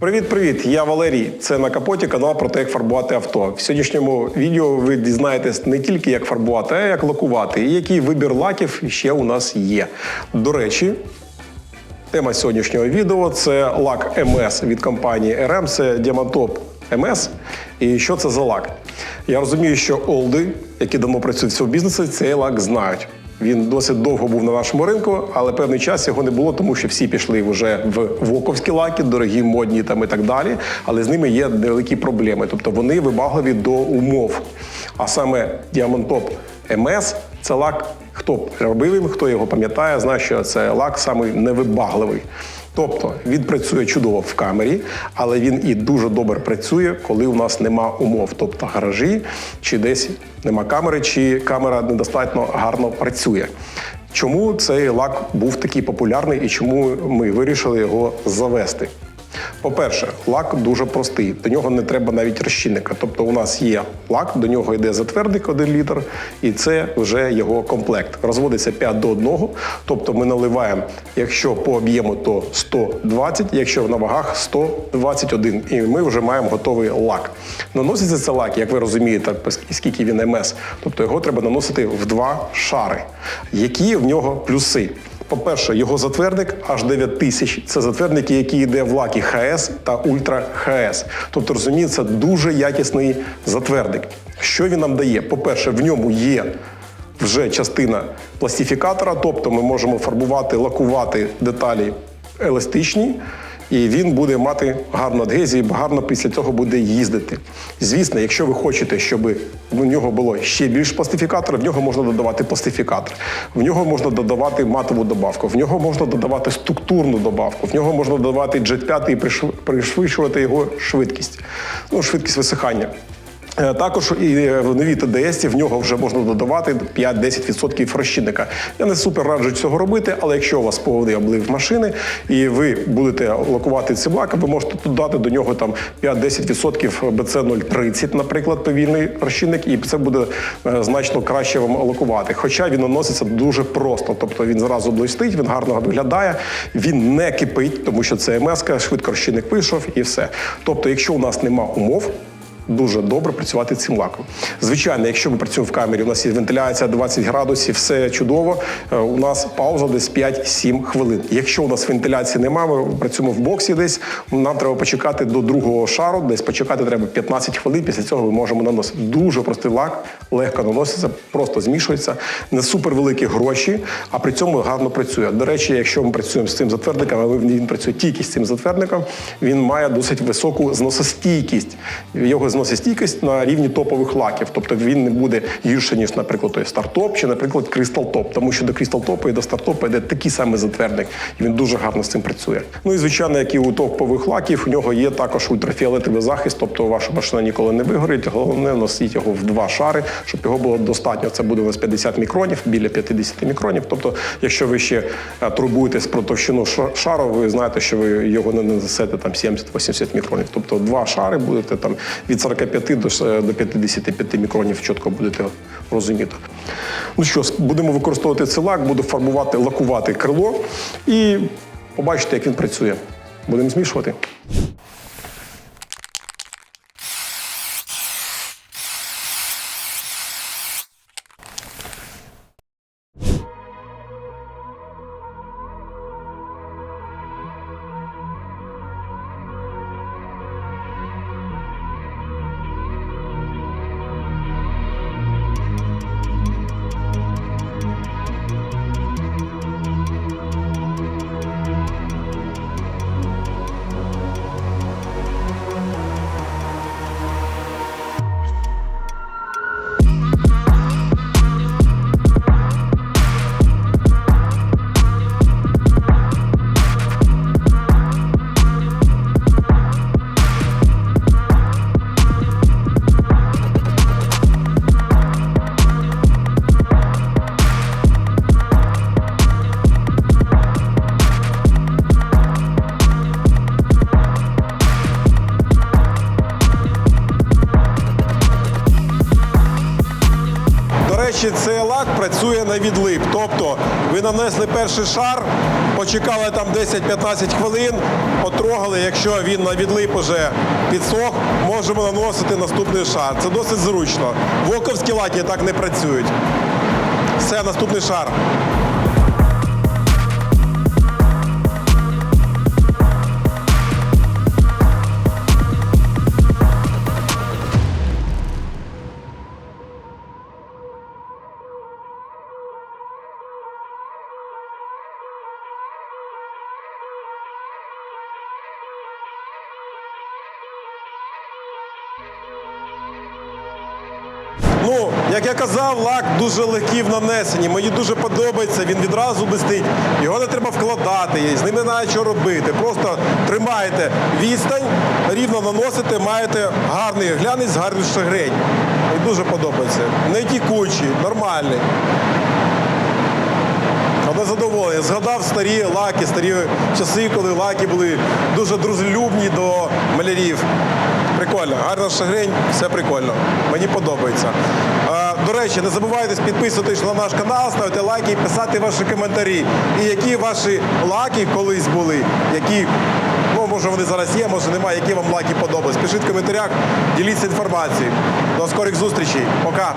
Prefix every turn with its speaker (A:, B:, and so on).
A: Привіт-привіт! Я Валерій. Це на капоті канал про те, як фарбувати авто. В сьогоднішньому відео ви дізнаєтесь не тільки як фарбувати, а як лакувати, і який вибір лаків ще у нас є. До речі, тема сьогоднішнього відео це лак МС від компанії RM, це Diamantop МС. І що це за лак? Я розумію, що олди, які давно працюють в цьому бізнесі, цей лак знають. Він досить довго був на нашому ринку, але певний час його не було, тому що всі пішли вже в воковські лаки, дорогі, модні там і так далі. Але з ними є невеликі проблеми. Тобто вони вибагливі до умов. А саме Діамантоп МС це лак. Хто робив хто його пам'ятає, знає, що це лак самий невибагливий. Тобто він працює чудово в камері, але він і дуже добре працює, коли у нас нема умов, тобто гаражі, чи десь нема камери, чи камера недостатньо гарно працює. Чому цей лак був такий популярний і чому ми вирішили його завести? По-перше, лак дуже простий. До нього не треба навіть розчинника. Тобто, у нас є лак, до нього йде затвердник 1 літр, і це вже його комплект. Розводиться 5 до 1. Тобто ми наливаємо, якщо по об'єму, то 120, якщо на вагах 121. І ми вже маємо готовий лак. Наноситься це лак, як ви розумієте, скільки він МС. Тобто його треба наносити в два шари. Які в нього плюси? По-перше, його затвердник аж 9 тисяч. Це затвердники, які йде в лакі ХС та Ультра ХС. Тобто, розумієте, це дуже якісний затвердник. Що він нам дає? По-перше, в ньому є вже частина пластифікатора, тобто ми можемо фарбувати, лакувати деталі еластичні. І він буде мати гарну адгезію, гарно після цього буде їздити. Звісно, якщо ви хочете, щоб в нього було ще більш пластифікатора, в нього можна додавати пластифікатор, в нього можна додавати матову добавку, в нього можна додавати структурну добавку, в нього можна додавати джет 5 і пришвидшувати його швидкість, ну, швидкість висихання. Е, Також і в новій ТДС в нього вже можна додавати 5-10% розчинника. Я не супер раджу цього робити, але якщо у вас повний облив машини і ви будете лакувати цим лаком, ви можете додати до нього там 5-10% BC030, наприклад, повільний розчинник, і це буде е, значно краще вам лакувати. Хоча він наноситься дуже просто, тобто він зразу блистить, він гарно виглядає, він не кипить, тому що це МС, швидко розчинник вийшов і все. Тобто, якщо у нас нема умов, дуже добре працювати цим лаком. Звичайно, якщо ми працюємо в камері, у нас є вентиляція 20 градусів, все чудово. е, У нас пауза десь 5-7 хвилин. Якщо у нас вентиляції немає, ми працюємо в боксі десь. Нам треба почекати до другого шару, десь почекати треба 15 хвилин. Після цього ми можемо наносити. Дуже простий лак, легко наноситься, просто змішується. Не супер великі гроші, а при цьому гарно працює. До речі, якщо ми працюємо з цим затвердником, він працює тільки з цим затвердником, він має досить високу зносостійкість. Його зносостійкість на рівні топових лаків. Тобто він не буде гірше, ніж, наприклад, той стартоп чи, наприклад, Crystal Top. Тому що до Crystal Top і до стартопа йде такий самий затвердник, і він дуже гарно з цим працює. Ну і звичайно, як і у топових лаків, у нього є також ультрафіолетовий захист, тобто ваша машина ніколи не вигорить. Головне носіть його в два шари, щоб його було достатньо. Це буде у нас 50 мікронів, біля 50 мікронів. Тобто, якщо ви ще е, турбуєтесь про товщину шару, ви знаєте, що ви його не нанесете там 70-80 мікронів. Тобто два шари будете там від 45 до с- до 55 мікронів чітко будете розуміти. Ну що, будемо використовувати цей лак, буду фарбувати, лакувати крило і побачите, як він працює. Будемо змішувати. Речі, цей лак працює на відлип. Тобто ви нанесли перший шар, почекали там 10-15 хвилин, потрогали. Якщо він на відлип уже підсох, можемо наносити наступний шар. Це досить зручно. Воковські лаки так не працюють. Все, наступний шар. Як я казав, лак дуже легкий в нанесенні. Мені дуже подобається, він відразу блистить. Його не треба вкладати, з ним не знає, що робити. Просто тримаєте відстань, рівно наносите, маєте гарний глянець, гарний шагрень. Мені дуже подобається. Не тікучий, нормальний. Одне задоволення. Згадав старі лаки, старі часи, коли лаки були дуже дружелюбні до малярів. Прикольно, гарна шагрень, все прикольно. Мені подобається. До речі, не забувайте підписуватись на наш канал, ставити лайки і писати ваші коментарі. І які ваші лаки колись були, які, ну може вони зараз є, може немає, які вам лаки подобались. Пишіть в коментарях, діліться інформацією. До скорих зустрічей. Пока.